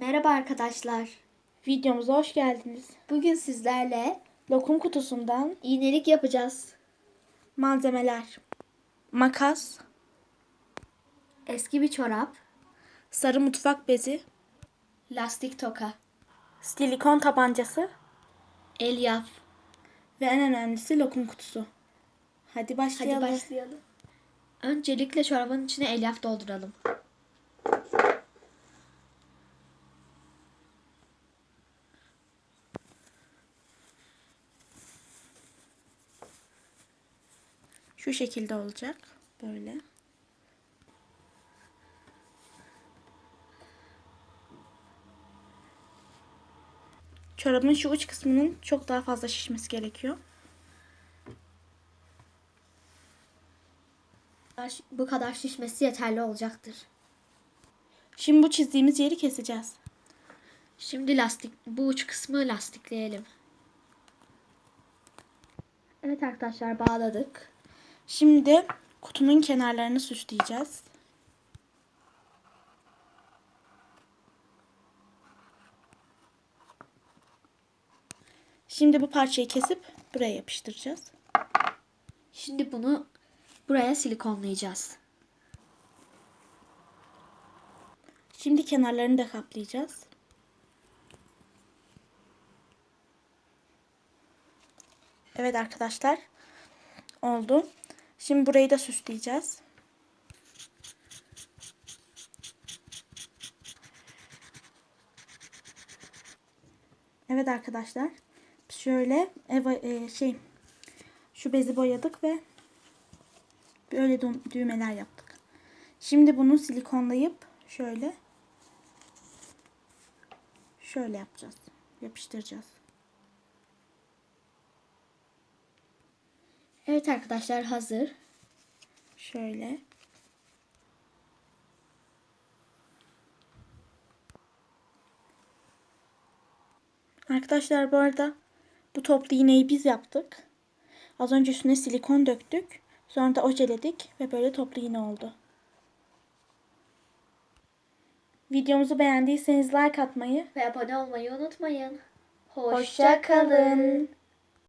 Merhaba arkadaşlar. Videomuza hoş geldiniz. Bugün sizlerle Lokum kutusundan iğnelik yapacağız. malzemeler. Makas, Eski bir çorap, sarı mutfak bezi, lastik toka, silikon tabancası elyaf. ve en önemlisi lokum kutusu. Hadi başlayalım. Hadi başlayalım. Öncelikle çorabın içine elyaf dolduralım. Şu şekilde olacak. Böyle. Çorabın şu uç kısmının çok daha fazla şişmesi gerekiyor. Bu kadar şişmesi yeterli olacaktır. Şimdi bu çizdiğimiz yeri keseceğiz. Şimdi lastik bu uç kısmı lastikleyelim. Evet arkadaşlar bağladık. Şimdi kutunun kenarlarını süsleyeceğiz. Şimdi bu parçayı kesip buraya yapıştıracağız. Şimdi bunu buraya silikonlayacağız. Şimdi kenarlarını da kaplayacağız. Evet arkadaşlar. Oldu. Şimdi burayı da süsleyeceğiz. Evet arkadaşlar. Şöyle eva, e, şey şu bezi boyadık ve böyle dü- düğmeler yaptık. Şimdi bunu silikonlayıp şöyle şöyle yapacağız. Yapıştıracağız. Evet arkadaşlar hazır. Şöyle. Arkadaşlar bu arada bu toplu iğneyi biz yaptık. Az önce üstüne silikon döktük. Sonra da ojeledik ve böyle toplu iğne oldu. Videomuzu beğendiyseniz like atmayı Ve abone olmayı unutmayın. Hoşça kalın.